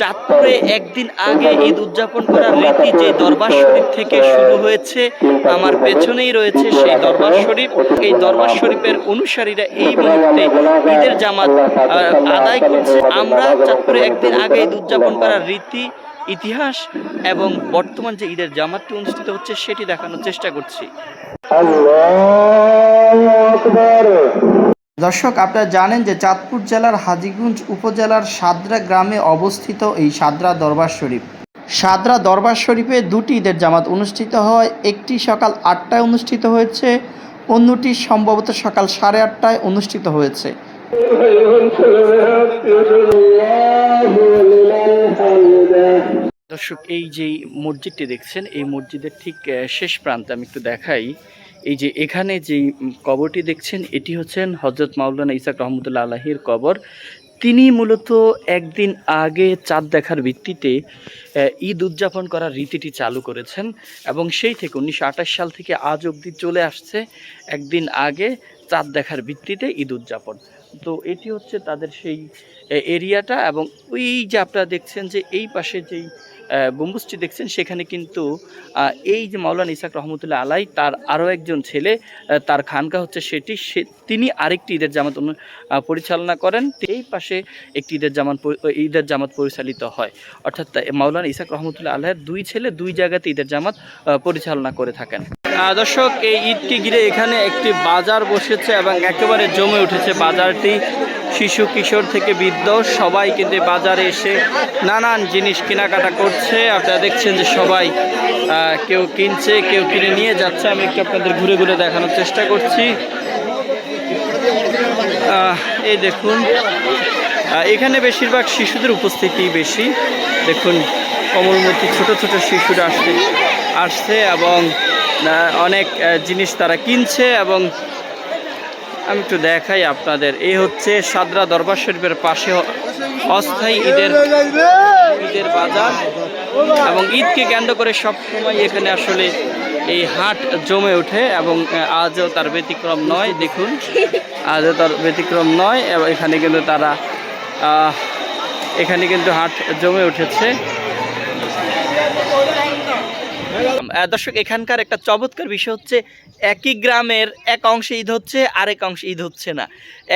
চাঁদপুরে একদিন আগে ঈদ উদযাপন করার রীতি যে দরবার শরীফ থেকে শুরু হয়েছে, আমার পেছনেই রয়েছে সেই দরবার শরীফ। এই দরবার শরীফের অনুসারীরা এই মুহূর্তে ঈদের জামাত আদায় করছে। আমরা চাঁদপুরে একদিন আগে ঈদ উদযাপন করার রীতি, ইতিহাস এবং বর্তমান যে ঈদের জামাতটি অনুষ্ঠিত হচ্ছে, সেটি দেখানোর চেষ্টা করছি। দর্শক, আপনারা জানেন যে চাঁদপুর জেলার হাজীগঞ্জ উপজেলার সাদরা গ্রামে অবস্থিত এই সাদরা দরবার শরীফ। সাদরা দরবার শরীফে দুটি ঈদের জামাত অনুষ্ঠিত হয়। একটি সকাল আটটায় অনুষ্ঠিত হয়েছে, অন্যটি সম্ভবত সকাল সাড়ে আটটায় অনুষ্ঠিত হয়েছে। দর্শক, এই যে মসজিদটি দেখছেন, এই মসজিদের ঠিক শেষ প্রান্তে আমি একটু দেখাই। এই যে এখানে যে কবরটি দেখছেন, এটি হচ্ছেন হজরত মাওলানা ইসাক রহমতুল্লাহ আলাহির কবর। তিনি মূলত একদিন আগে চাঁদ দেখার ভিত্তিতে ঈদ উদযাপন করার রীতিটি চালু করেছেন এবং সেই থেকে উনিশশো আঠাশ সাল থেকে আজ অবধি চলে আসছে একদিন আগে চাঁদ দেখার ভিত্তিতে ঈদ উদযাপন। তো এটি হচ্ছে তাদের সেই এরিয়াটা এবং ওই যে আপনারা দেখছেন যে এই পাশে যেই গম্বুজটি দেখছেন, সেখানে কিন্তু এই যে মাওলানা ইসাক রহমতুল্লাহ আলাই, তার আরও একজন ছেলে তার খানকা হচ্ছে সেটি, সে, তিনি আরেকটি ঈদের জামাত পরিচালনা করেন, এই পাশে একটি ঈদের জামাত ঈদের জামাত পরিচালিত হয়। অর্থাৎ মাওলানা ইসাক রহমতুল্লাহ আলাহের দুই ছেলে, দুই জায়গাতে ঈদের জামাত পরিচালনা করে থাকেন। দর্শক, এই ঈদকে ঘিরে এখানে একটি বাজার বসেছে এবং একেবারে জমে উঠেছে বাজারটি। শিশু কিশোর থেকে বৃদ্ধ সবাই কিন্তু বাজারে এসে নানান জিনিস কেনাকাটা করছে। আপনারা দেখছেন যে সবাই কেউ কিনছে, কেউ কিনে নিয়ে যাচ্ছে। আমি একটু আপনাদের ঘুরে ঘুরে দেখানোর চেষ্টা করছি। এই দেখুন এখানে বেশিরভাগ শিশুদের উপস্থিতি বেশি। দেখুন, কমলমতি ছোট ছোট শিশুরা আসছে আসছে এবং অনেক জিনিস তারা কিনছে এবং আমি একটু দেখাই আপনাদের। এই হচ্ছে সাদরা দরবার শরীফের পাশে অস্থায়ী ঈদের ঈদের বাজার। এবং ঈদকে কেন্দ্র করে সব সময় এখানে আসলে এই হাট জমে ওঠে এবং আজও তার ব্যতিক্রম নয়, দেখুন। আজও তার ব্যতিক্রম নয়, এবং এখানে কিন্তু তারা এখানে কিন্তু হাট জমে উঠেছে। দর্শক, এখানকার একটা চমৎকার বিষয় হচ্ছে একই গ্রামের এক অংশে ঈদ হচ্ছে, আরেক অংশে ঈদ হচ্ছে না।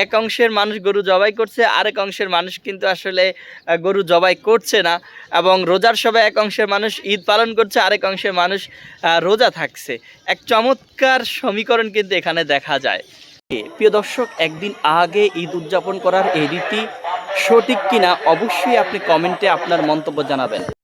এক অংশের মানুষ গরু জবাই করছে, আরেক অংশের মানুষ কিন্তু আসলে গরু জবাই করছে না এবং রোজার সবাই এক অংশের মানুষ ঈদ পালন করছে, আরেক অংশের মানুষ রোজা থাকছে। এক চমৎকার সমীকরণ কিন্তু এখানে দেখা যায়। প্রিয় দর্শক, একদিন আগে ঈদ উদযাপন করার এই রীতি সঠিক কিনা অবশ্যই আপনি কমেন্টে আপনার মন্তব্য জানাবেন।